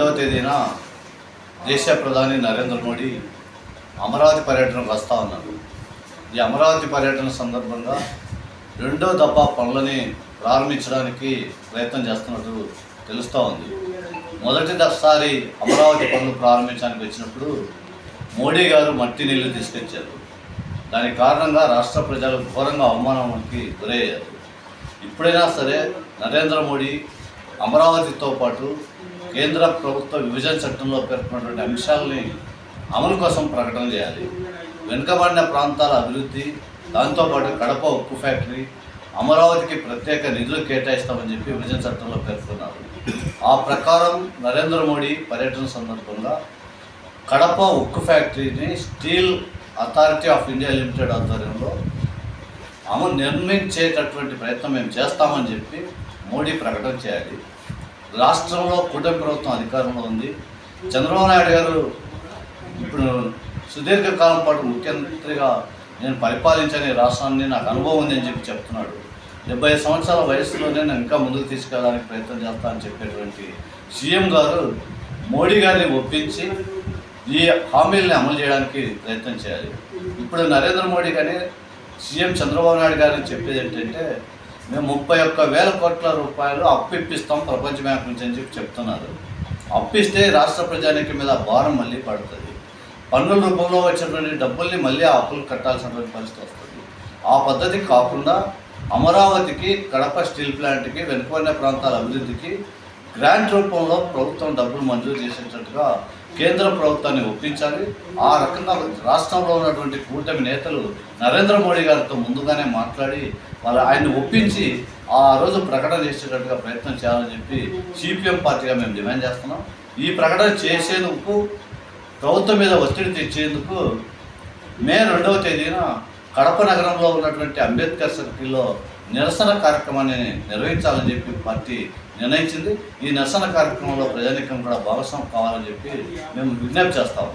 రెండవ తేదీన దేశ ప్రధాని నరేంద్ర మోడీ అమరావతి పర్యటనకు వస్తూ ఉన్నారు. ఈ అమరావతి పర్యటన సందర్భంగా రెండో దఫా పనులని ప్రారంభించడానికి ప్రయత్నం చేస్తున్నట్టు తెలుస్తూ ఉంది. మొదటి దసారి అమరావతి పనులు ప్రారంభించడానికి వచ్చినప్పుడు మోడీ గారు మట్టి నీళ్ళు తీసుకొచ్చారు. దాని కారణంగా రాష్ట్ర ప్రజలు ఘోరంగా అవమానానికి గురయ్యారు. ఇప్పుడైనా సరే నరేంద్ర మోడీ అమరావతితో పాటు కేంద్ర ప్రభుత్వ విభజన చట్టంలో పేర్కొన్నటువంటి అంశాలని అమలు కోసం ప్రకటన చేయాలి. వెనుకబడిన ప్రాంతాల అభివృద్ధి దాంతోపాటు కడప ఉక్కు ఫ్యాక్టరీ అమరావతికి ప్రత్యేక నిధులు కేటాయిస్తామని చెప్పి విభజన చట్టంలో పేర్కొన్నారు. ఆ ప్రకారం నరేంద్ర మోడీ పర్యటన సందర్భంగా కడప ఉక్కు ఫ్యాక్టరీని steel authority of India limited ఆధ్వర్యంలో అమలు నిర్మించేటటువంటి ప్రయత్నం మేము చేస్తామని చెప్పి మోడీ ప్రకటన చేయాలి. రాష్ట్రంలో కూటమి ప్రభుత్వం అధికారంలో ఉంది. చంద్రబాబు నాయుడు గారు ఇప్పుడు సుదీర్ఘకాలం పాటు ముఖ్యమంత్రిగా నేను పరిపాలించని రాష్ట్రాన్ని నాకు అనుభవం ఉంది అని చెప్పి చెప్తున్నాడు. డెబ్బై సంవత్సరాల వయసులోనే నేను ఇంకా ముందుకు తీసుకెళ్ళడానికి ప్రయత్నం చేస్తా అని చెప్పేటువంటి సీఎం గారు మోడీ గారిని ఒప్పించి ఈ హామీలను అమలు చేయడానికి ప్రయత్నం చేయాలి. ఇప్పుడు నరేంద్ర మోడీ కానీ సీఎం చంద్రబాబు నాయుడు గారిని చెప్పేది ఏంటంటే మేము ముప్పై ఒక్క వేల కోట్ల రూపాయలు అప్పు ఇప్పిస్తాం ప్రపంచ బ్యాంక్ నుంచి అని చెప్పి చెప్తున్నారు. అప్పిస్తే రాష్ట్ర ప్రజానికి మీద భారం మళ్ళీ పడుతుంది. పన్నుల రూపంలో వచ్చినటువంటి డబ్బుల్ని మళ్ళీ ఆ అప్పులు కట్టాల్సినటువంటి పరిస్థితి వస్తుంది. ఆ పద్ధతి కాకుండా అమరావతికి కడప స్టీల్ ప్లాంట్కి వెనుకబడిన ప్రాంతాల అభివృద్ధికి గ్రాంట్ రూపంలో ప్రభుత్వం డబ్బులు మంజూరు చేసేటట్టుగా కేంద్ర ప్రభుత్వాన్ని ఒప్పించాలి. ఆ రకంగా రాష్ట్రంలో ఉన్నటువంటి కూటమి నేతలు నరేంద్ర మోడీ గారితో ముందుగానే మాట్లాడి వాళ్ళ ఆయన్ని ఒప్పించి ఆ రోజు ప్రకటన చేసేటట్టుగా ప్రయత్నం చేయాలని చెప్పి సిపిఎం పార్టీగా మేము డిమాండ్ చేస్తున్నాం. ఈ ప్రకటన చేసేందుకు ప్రభుత్వం మీద ఒత్తిడి తెచ్చేందుకు మే రెండవ తేదీన కడప నగరంలో ఉన్నటువంటి అంబేద్కర్ సర్కిల్లో నిరసన కార్యక్రమాన్ని నిర్వహించాలని చెప్పి పార్టీ నిర్ణయించింది. ఈ నిరసన కార్యక్రమంలో ప్రజానికం కూడా భాగస్వామ్యం కావాలని చెప్పి మేము విజ్ఞప్తి చేస్తాము